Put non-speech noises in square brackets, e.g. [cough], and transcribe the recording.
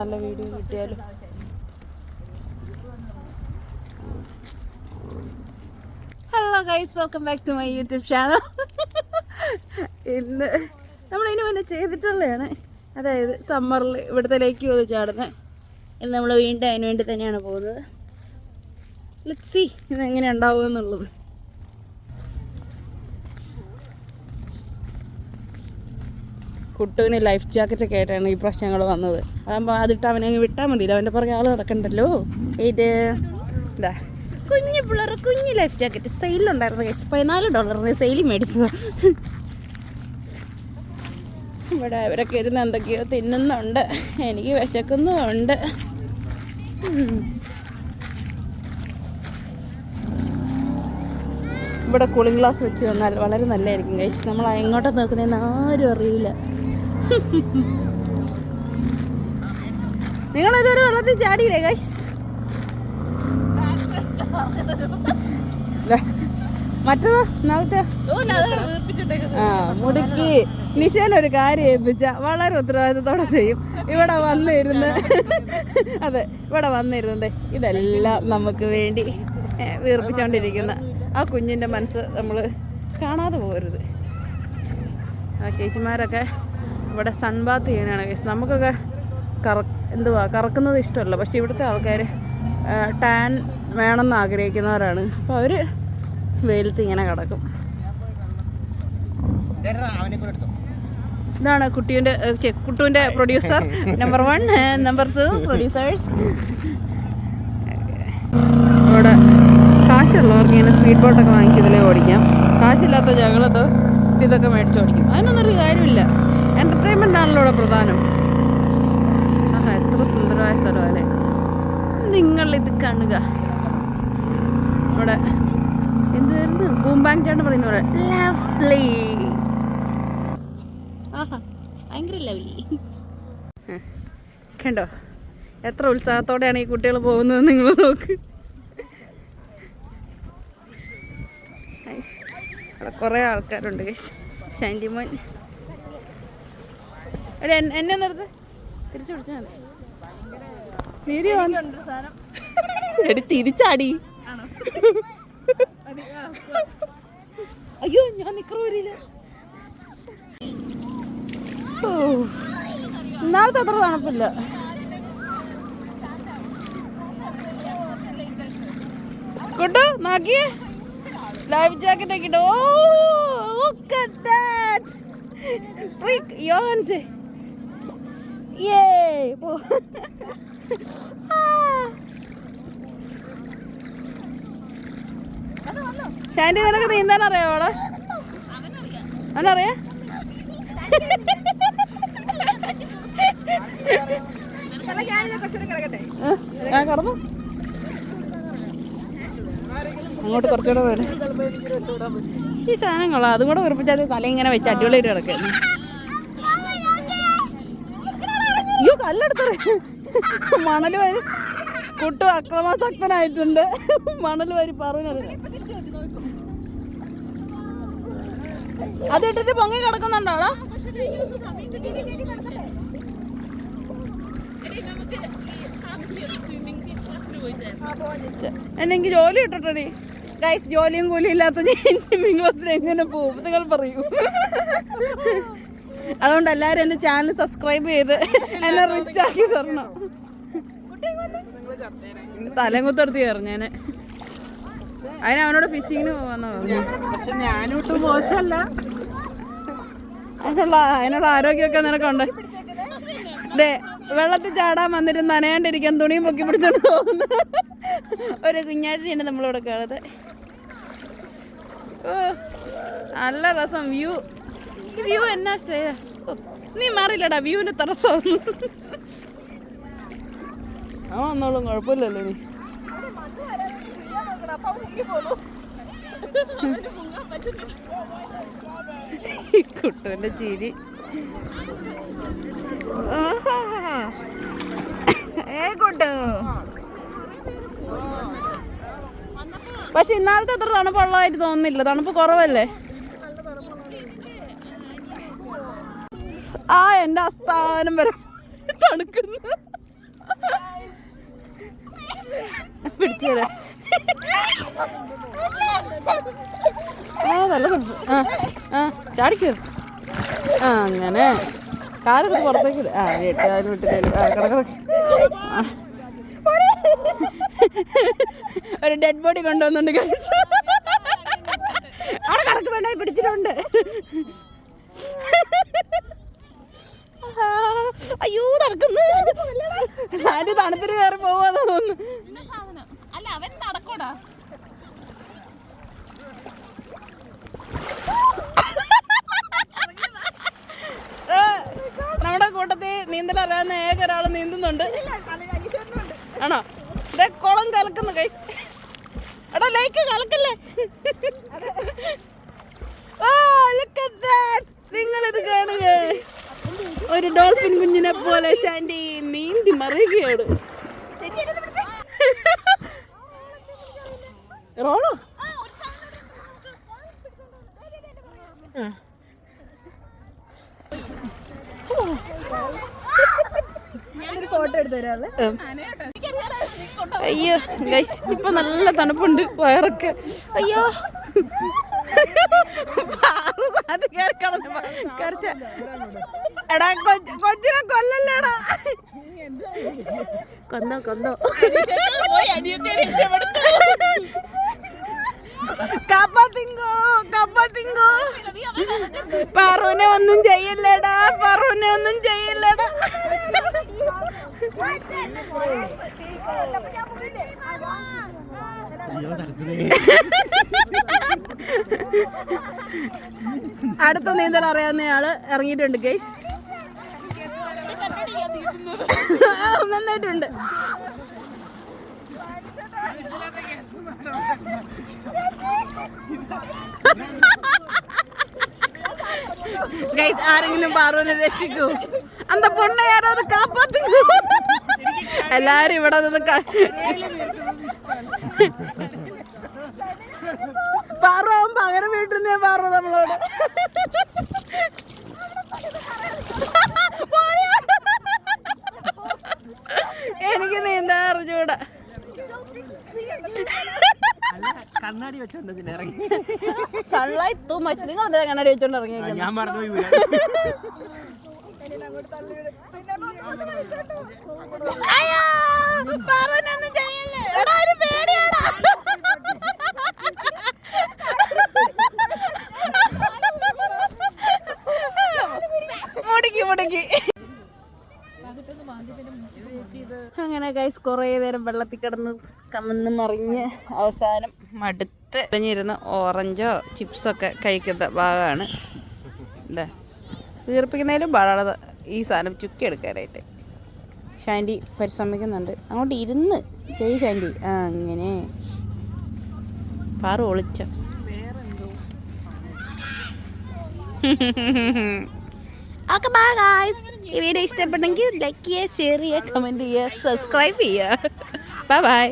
നല്ല വീഡിയോ കിട്ടിയാലും? Hello guys welcome back to my YouTube channel ഇന്ന് നമ്മൾ ഇനി മുന്നേ ചെയ്തിട്ടുള്ളതാണ്. അതായത് സമ്മറിൽ ഇവിടുത്തെ ലേക്ക് പോയി ചാടുന്നത്. ഇന്ന് നമ്മൾ വീണ്ടും അതിന് വേണ്ടി തന്നെയാണ് പോകുന്നത്. ലക്സി ഇത് എങ്ങനെ ഉണ്ടാവും എന്നുള്ളത്. കുട്ടുവിന് ലൈഫ് ജാക്കറ്റ് ഒക്കെ ആയിട്ടാണ് ഈ പ്രശ്നങ്ങൾ വന്നത്. അതാകുമ്പോൾ അതിട്ട് അവനെ വിട്ടാൽ മതിയില്ല. അവന്റെ പുറകെ ആൾ നടക്കണ്ടല്ലോ. ഇത് എന്താ കുഞ്ഞു പിള്ളേർ കുഞ്ഞു ലൈഫ് ജാക്കറ്റ് സെയിലുണ്ടായിരുന്നു കേസ് പതിനാല് ഡോളറിന് സെയിൽ മേടിച്ചത്. ഇവിടെ അവരൊക്കെ ഇരുന്ന് എന്തൊക്കെയോ തിന്നുന്നുണ്ട്. എനിക്ക് വിശക്കുന്നുണ്ട് ഇവിടെ കൂളിംഗ് ഗ്ലാസ് വെച്ച് തന്നാൽ വളരെ നല്ലതായിരിക്കും കഴിച്ച് നമ്മൾ എങ്ങോട്ടാണ് നോക്കുന്നതെന്ന് ആരും അറിയില്ല. നിങ്ങൾ ഇതൊരു വെള്ളത്തിൽ ചാടിയില്ലേ ഗൈസ് മറ്റതോ നാളത്തെ? ആ മുടുക്കി. നിശാൻ ഒരു കാര്യം ഏൽപ്പിച്ച വളരെ ഉത്തരവാദിത്തത്തോടെ ചെയ്യും. ഇവിടെ വന്നിരുന്ന് [laughs] അതെ ഇവിടെ വന്നിരുന്നത് ഇതെല്ലാം നമുക്ക് വേണ്ടി വീർപ്പിച്ചോണ്ടിരിക്കുന്ന വീർപ്പിച്ചുകൊണ്ടിരിക്കുന്ന ആ കുഞ്ഞിന്റെ മനസ്സ് നമ്മൾ കാണാതെ പോകരുത്. ആ ചേച്ചിമാരൊക്കെ ഇവിടെ സൺബാത്ത് ചെയ്യാനാണ് കേസ് നമുക്കൊക്കെ കറ എന്തുവാ കറക്കുന്നത് ഇഷ്ടമല്ല. പക്ഷെ ഇവിടുത്തെ ആൾക്കാർ ടാൻ വേണമെന്ന് ആഗ്രഹിക്കുന്നവരാണ്. അപ്പോൾ അവർ വെയിലത്ത് ഇങ്ങനെ കിടക്കും. ഇതാണ് കുട്ടീന്റെ കുട്ടുവിന്റെ producer number one number two producers ഇവിടെ കാശുള്ളവർക്ക് ഇങ്ങനെ സ്പീഡ് ബോട്ടൊക്കെ വാങ്ങിക്കുന്നതിലേ ഓടിക്കാം. കാശില്ലാത്ത ഞങ്ങളത് ഇതൊക്കെ മേടിച്ചോടിക്കും അതിനൊന്നൊരു കാര്യമില്ല. എന്റർടൈൻമെന്റ് ആണല്ലോ ഇവിടെ പ്രധാനം. ആഹാ എത്ര സുന്ദരമായ സ്ഥലമല്ലേ നിങ്ങൾ ഇത് കാണുക. ഇവിടെ എന്തായിരുന്നു ബൂംബാങ് ചാണ്ട് പറയുന്നത് പോലെ ലവ്ലി ആഹാ ഭയങ്കര ലവ്ലി കണ്ടോ? എത്ര ഉത്സാഹത്തോടെയാണ് ഈ കുട്ടികൾ പോകുന്നത് നിങ്ങൾ നോക്ക്. അവിടെ കുറേ ആൾക്കാരുണ്ട് ശാന്തിമോൻ മോൻ എടാ എന്നെ നിർത്ത് തിരിച്ചു പിടിച്ചാൽ വീഡിയോ എടി തിരിച്ചാടി. അയ്യോ ഞാൻ നിക്കറ വരില്ല ഓ ഇന്നാളത്തെ അത്ര തണുപ്പില്ല. കുട്ടു നോക്കിയേ ലൈഫ് ജാക്കറ്റ് ഒക്കെ at that. Freak യോൻസ് yay! [laughs] പോ ഷാൻഡി നിനക്ക് നീന്താൻ അറിയാവോളെ അവനറിയാ. ഞാൻ കടന്നു. അങ്ങോട്ട് കുറച്ചുകൂടെ വേണം ഈ സാധനങ്ങളാ അതും കൂടെ ഉറപ്പിച്ചാൽ തല ഇങ്ങനെ വെച്ച് അടിപൊളിയായിട്ട് കിടക്കുന്നു അയ്യോ കല്ലെടുത്തറ മണൽ വരി കുട്ടു അക്രമാസക്തനായിട്ടുണ്ട്. മണൽ വരി പറഞ്ഞത് അത് ഇട്ടിട്ട് പൊങ്ങി കിടക്കുന്നുണ്ടോടാ എന്നെങ്കിൽ ജോലി ഇട്ടിട്ടടി. ഗൈസ് ജോലിയും കൂലിയും ഇല്ലാത്ത ഞാൻ സ്വിമ്മിംഗ് ക്ലാസ്സിൽ എങ്ങനെ പോകും? നിങ്ങൾ പറയൂ. അതുകൊണ്ട് എല്ലാവരും എന്റെ ചാനൽ സബ്സ്ക്രൈബ് ചെയ്ത് എന്നെ റിച്ച് ആക്കി തരണം. തലം കുത്തെടുത്ത് ഞാൻ അതിന് അവനോട് ഫിഷിങ്ങിന് പോവാന്നാ പറഞ്ഞു. പക്ഷെ ഞാനൊട്ടും മോശമല്ല. അതിനുള്ള അതിനുള്ള ആരോഗ്യമൊക്കെ നിനക്കുണ്ട്. ദേ വെള്ളത്തിൽ ചാടാൻ വന്നിട്ട് നനയാണ്ടിരിക്കാൻ തുണിയും പൊക്കി പിടിച്ചോണ്ട് പോകുന്നു. ഒരു കുഞ്ഞാട്ടിയാണ് നമ്മളിവിടെ കാണുന്നത് ഓ നല്ല രസം വ്യൂ. വ്യൂ എന്നാ നീ മാറില്ലടാ വ്യൂവിന് തടസ്സമൊന്നും ആ വന്നോളും കുഴപ്പമില്ലല്ലോ നീ കുട്ടുവിന്റെ ചിരി. ഏ കുട്ടു. പക്ഷെ ഇന്നാലത്തെ അത്ര തണുപ്പുള്ളതായിട്ട് തോന്നുന്നില്ല. തണുപ്പ് കുറവല്ലേ? ആ എന്റെ അസ്ഥാനം വരെ തണുക്കുന്നു. പിടിച്ചത് ആ നല്ല ആ ചാടിക്കോ ആ അങ്ങനെ. കാലൊക്കെ പുറത്തേക്ക്. ആ എട്ടാലും വിട്ടില്ലേലും ആ കിടക്കിടക്ക് ഒരു ഡെഡ് ബോഡി കൊണ്ടുവന്നുണ്ട് കഴിച്ചു. അവിടെ കടക്ക് വേണേ പിടിച്ചിട്ടുണ്ട് ആ, അയ്യോ നടക്കുന്നു ഷാൻഡി തണുപ്പിന് കയറി പോവാന്ന് തോന്നുന്നു അല്ല അവൻ നടക്കൂടാ ഏ, നമ്മുടെ കൂട്ടത്തിൽ നീന്തൽ അറിയാവുന്ന ഏക നീന്തുന്നുണ്ട് ആണോ? ഇതേ കുളം കലക്കുന്നു കൈ എടാ like കലക്കല്ലേ? [laughs] Oh look at that നിങ്ങൾ ഇത് കാണുക. ഒരു ഡോൾഫിൻ കുഞ്ഞിനെ പോലെ ഷാൻഡി നീന്തി മറിയുകയാണ്. റോളോ? ആ. ഫോട്ടോ എടുത്തു തരാൾ ഉം. അയ്യോ ഗൈസ് ഇപ്പൊ നല്ല തണുപ്പുണ്ട്. വയറൊക്കെ. അയ്യോ. എടാ കൊച്ച്- കൊച്ചിനെ കൊല്ലല്ലേടാ. കൊന്നോ കൊന്നോ. കാപ്പാത്തിങ്കോ കാപ്പാത്തിങ്കോ പറൂനെ ഒന്നും ചെയ്യല്ലേടാ പറൂനെ ഒന്നും ചെയ്യില്ലടാ. അടുത്ത നീന്തൽ അറിയാവുന്ന ആൾ ഇറങ്ങിയിട്ടുണ്ട് ഗൈസ് നന്നായിട്ടുണ്ട്. ഗൈസ് ആരെങ്കിലും പാറുവിനെ രക്ഷിക്കൂ. അന്ത പൊണ്ണയാരോ അത് കാപ്പാത്തുങ്ങ? എല്ലാരും ഇവിടെ നിന്ന് അവൻ പകരം വീട്ടുന്നേ പാർവ നമ്മളോട്. എനിക്ക് നീന്താ അറിഞ്ഞൂടെ. കണ്ണാടി വെച്ചോണ്ട് ഇറങ്ങി. സൺലൈറ്റ് തൂ മച്ച് നിങ്ങൾ എന്താ കണ്ണാടി വെച്ചോണ്ട് ഞാൻ ഞാൻ പറഞ്ഞു അങ്ങനെ ഗൈസ് കുറേ നേരം വെള്ളത്തിൽ കിടന്ന് കമന്ന് മറിഞ്ഞ് അവസാനം മടുത്ത് ഇറങ്ങിയിരുന്ന് ഓറഞ്ചോ ചിപ്സൊക്കെ കഴിക്കുന്ന ഭാഗമാണ്. അല്ലേ വീർപ്പിക്കുന്നതിലും പാടാണ് ഈ സാധനം ചുക്കി എടുക്കാനായിട്ട് ഷാൻഡി പരിശ്രമിക്കുന്നുണ്ട്. അങ്ങോട്ട് ഇരുന്ന്. ചെയ് ഷാൻഡി. ആ അങ്ങനെ. പാറു ഒളിച്ച. ഓക്കെ ബൈ ഗായ്സ് ഈ വീഡിയോ ഇഷ്ടപ്പെട്ടെങ്കിൽ ലൈക്ക് ചെയ്യുക ഷെയർ ചെയ്യുക കമന്റ് ചെയ്യുക സബ്സ്ക്രൈബ് ചെയ്യുക. Bye bye